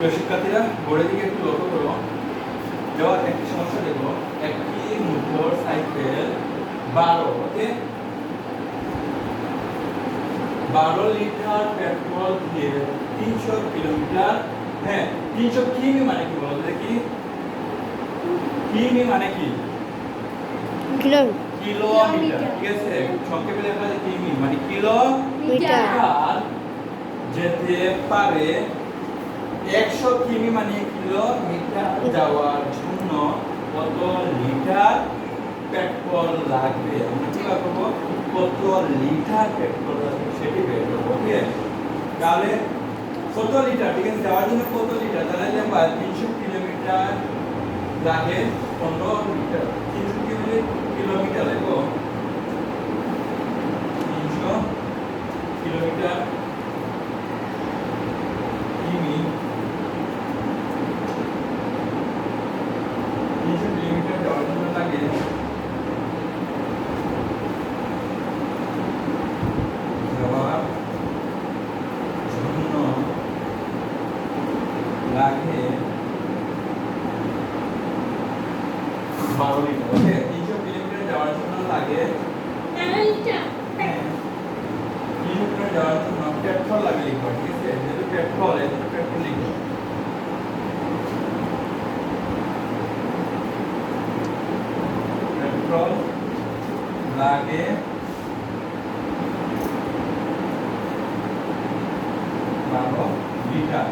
শিক্ষার্থীরা বোর্ডের দিকে একটু লক্ষ্য করো। দেওয়া একটি সমস্যা দেখো। একটি মোটর সাইকেল বারো ওকে? বারো লিটার পেট্রোল দিয়ে তিনশো কিলোমিটার হ্যাঁ তিনশো কিমি মানে কি বলো দেখি? কিমি মানে কি? কিলো কিলোমিটার ঠিক আছে? সংক্ষেপে লেখা আছে কিমি মানে কিলোমিটার যেতে পারে একশো কিমি মানে কিলোমিটার যাওয়ার জন্য কত লিটার পেট্রোল লাগবে? আমরা কি করব? কত লিটার পেট্রোল লাগবে সেটি বের করব, ওকে? তাহলে কত লিটার? ঠিক আছে, যাওয়ার জন্য কত লিটার? তাহলে আমরা তিনশো কিলোমিটার লাগে পনেরো লিটার। তিনশো কিলোমিটার লাগবো তিনশো কিলোমিটার কিমি তিনশো কিলোমিটার যাওয়ার জন্য লাগে যাওয়ার জন্য লাগে। বারো লিটার ওকে তিনশো কিলোমিটার যাওয়ার জন্য লাগে। হ্যাঁ। কিলোমিটার যাওয়ার জন্য পেট্রোল লাগে লিখব ঠিক আছে? যেহেতু পেট্রোল এই পেট্রোল লিখব। পেট্রোল লাগে। বারো লিটার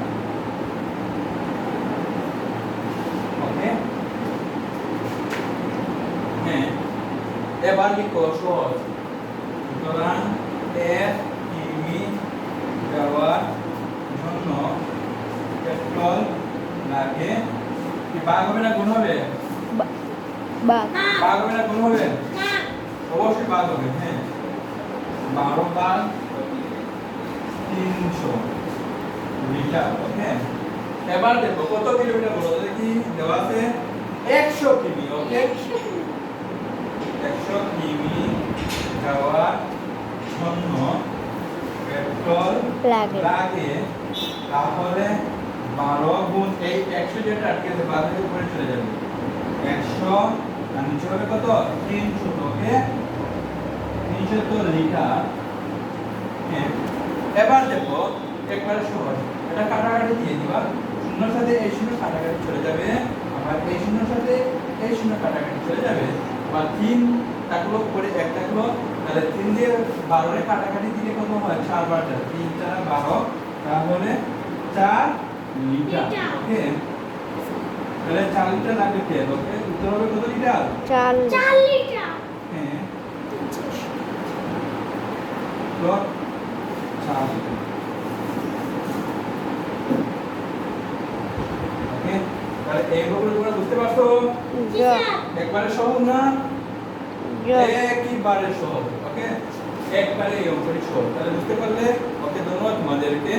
ওকে? হ্যাঁ। এবার লিখো সহজ। সুতরাং এক কিমি যাওয়ার জন্য পেট্রোল লাগে। কি ভাগ হবে না গুণ হবে? বা ভাগ হবে না গুণ হবে অবশ্যই ভাগ হবে হ্যাঁ। বারো তিনশো লিটার ওকে এবার দেখো কত কিলোমিটার বলো? তো দেখি দেওয়া আছে? একশো কিমি ওকে একশো কিমি যাওয়ার জন্য পেট্রোল লাগে। তাহলে বারো গুণ এই একশো যেটা আটকে আছে বারোর উপরে চলে যাবে। একশো আর নিচে হবে কত? তিনশো। ওকে? তিনশো তো লিটার হ্যাঁ। এবার দেখো একবারে সহজ। এটা কাটাকাটি দিয়ে দিবা। শূন্যর সাথে এই শূন্য কাটাকাটি চলে যাবে। আবার এই শূন্যর সাথে এই শূন্য কাটাকাটি চলে যাবে। বা তিন থাকল পরে এক থাকল তাহলে তিন দিয়ে বারোরে কাটাকাটি দিলে কত হয়? চার বার তিন চার বারো। তাহলে চার লিটার। লিটার। ওকে? তাহলে চার লিটার লাগবে তেল ওকে? উত্তর হবে কত লিটার? চাল হ্যাঁ। তো চার লিটার। ওকে? তাহলে এইভাবে তোমরা বুঝতে পারছ? জ একবারে সহজ না? জ। একইবারে সহজ ওকে? একবারে এই অঙ্কটি সহজ। তাহলে বুঝতে পারলে? ওকে ধন্যবাদ তোমাদেরকে।